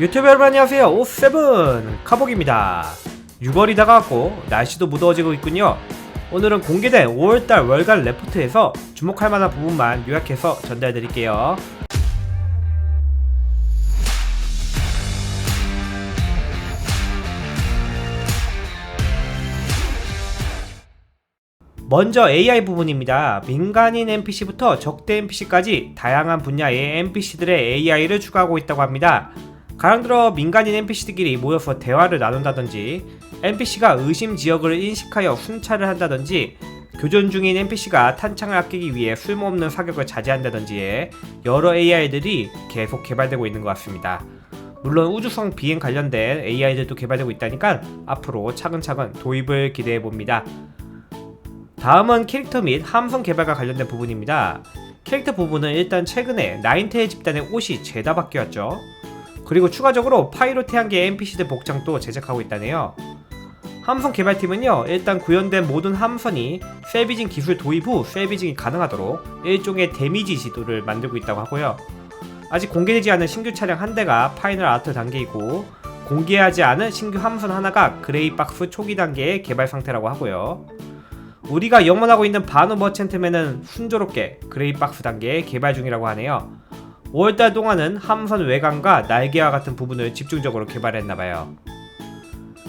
유튜브 여러분 안녕하세요 오세븐 카복입니다 6월이 다가왔고 날씨도 무더워지고 있군요 오늘은 공개된 5월달 월간 레포트에서 주목할 만한 부분만 요약해서 전달해 드릴게요 먼저 AI 부분입니다. 민간인 NPC부터 적대 NPC까지 다양한 분야의 NPC들의 AI를 추가하고 있다고 합니다. 가령 들어 민간인 NPC들끼리 모여서 대화를 나눈다든지 NPC가 의심 지역을 인식하여 순찰을 한다든지 교전 중인 NPC가 탄창을 아끼기 위해 쓸모없는 사격을 자제한다든지 여러 AI들이 계속 개발되고 있는 것 같습니다. 물론 우주성 비행 관련된 AI들도 개발되고 있다니까 앞으로 차근차근 도입을 기대해 봅니다. 다음은 캐릭터 및 함성 개발과 관련된 부분입니다. 캐릭터 부분은 일단 최근에 나인테일 집단의 옷이 죄다 바뀌었죠. 그리고 추가적으로 파이로 태양계 NPC들 복장도 제작하고 있다네요. 함성 개발팀은요, 일단 구현된 모든 함선이 세비징 기술 도입 후 세비징이 가능하도록 일종의 데미지 지도를 만들고 있다고 하고요. 아직 공개되지 않은 신규 차량 한 대가 파이널 아트 단계이고, 공개하지 않은 신규 함선 하나가 그레이 박스 초기 단계의 개발 상태라고 하고요. 우리가 영원하고 있는 바누 머첸트맨은 순조롭게 그레이 박스 단계에 개발 중이라고 하네요. 5월달 동안은 함선 외관과 날개와 같은 부분을 집중적으로 개발했나봐요.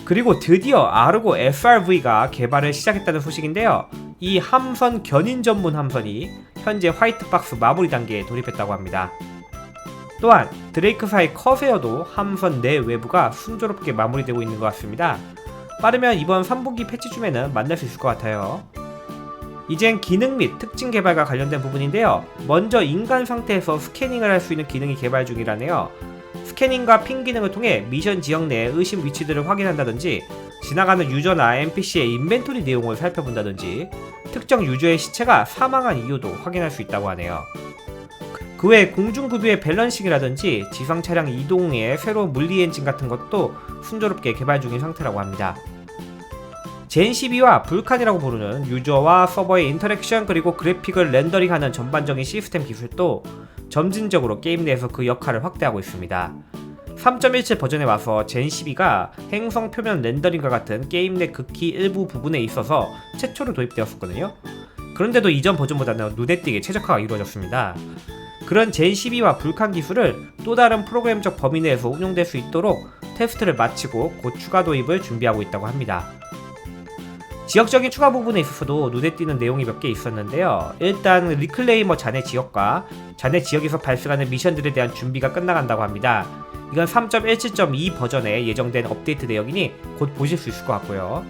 그리고 드디어 아르고 SRV가 개발을 시작했다는 소식인데요. 이 함선 견인 전문 함선이 현재 화이트 박스 마무리 단계에 돌입했다고 합니다. 또한 드레이크사의 커세어도 함선 내 외부가 순조롭게 마무리되고 있는 것 같습니다. 빠르면 이번 3분기 패치쯤에는 만날 수 있을 것 같아요. 이젠 기능 및 특징 개발과 관련된 부분인데요. 먼저 인간 상태에서 스캐닝을 할 수 있는 기능이 개발 중이라네요. 스캐닝과 핑 기능을 통해 미션 지역 내의 의심 위치들을 확인한다든지 지나가는 유저나 NPC의 인벤토리 내용을 살펴본다든지 특정 유저의 시체가 사망한 이유도 확인할 수 있다고 하네요. 그 외 공중구비의 밸런싱이라든지 지상 차량 이동의 새로운 물리 엔진 같은 것도 순조롭게 개발 중인 상태라고 합니다. 젠12와 불칸이라고 부르는 유저와 서버의 인터랙션 그리고 그래픽을 렌더링하는 전반적인 시스템 기술도 점진적으로 게임 내에서 그 역할을 확대하고 있습니다. 3.17 버전에 와서 젠12가 행성 표면 렌더링과 같은 게임 내 극히 일부 부분에 있어서 최초로 도입되었었거든요. 그런데도 이전 버전보다는 눈에 띄게 최적화가 이루어졌습니다. 그런 젠12와 불칸 기술을 또 다른 프로그램적 범위 내에서 운용될 수 있도록 테스트를 마치고 곧 추가 도입을 준비하고 있다고 합니다. 지역적인 추가 부분에 있어서도 눈에 띄는 내용이 몇 개 있었는데요. 일단 리클레이머 자네 지역과 자네 지역에서 발생하는 미션들에 대한 준비가 끝나간다고 합니다. 이건 3.17.2 버전에 예정된 업데이트 내역이니 곧 보실 수 있을 것 같고요.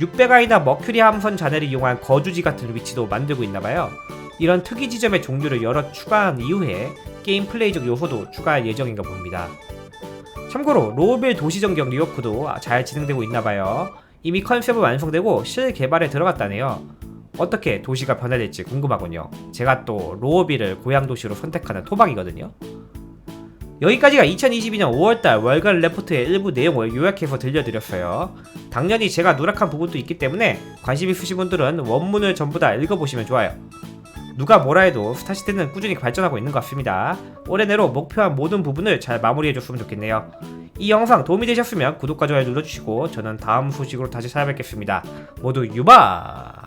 600아이나 머큐리 함선 잔해를 이용한 거주지 같은 위치도 만들고 있나봐요. 이런 특이 지점의 종류를 여러 추가한 이후에 게임 플레이적 요소도 추가할 예정인가 봅니다. 참고로 로벨 도시전경 리워크도 잘 진행되고 있나봐요. 이미 컨셉은 완성되고 실 개발에 들어갔다네요. 어떻게 도시가 변화될지 궁금하군요. 제가 또 로어비를 고향 도시로 선택하는 토박이거든요. 여기까지가 2022년 5월달 월간 레포트의 일부 내용을 요약해서 들려드렸어요. 당연히 제가 누락한 부분도 있기 때문에 관심 있으신 분들은 원문을 전부 다 읽어보시면 좋아요. 누가 뭐라 해도 스타시대는 꾸준히 발전하고 있는 것 같습니다. 올해 내로 목표한 모든 부분을 잘 마무리해줬으면 좋겠네요. 이 영상 도움이 되셨으면 구독과 좋아요 눌러주시고 저는 다음 소식으로 다시 찾아뵙겠습니다. 모두 유바!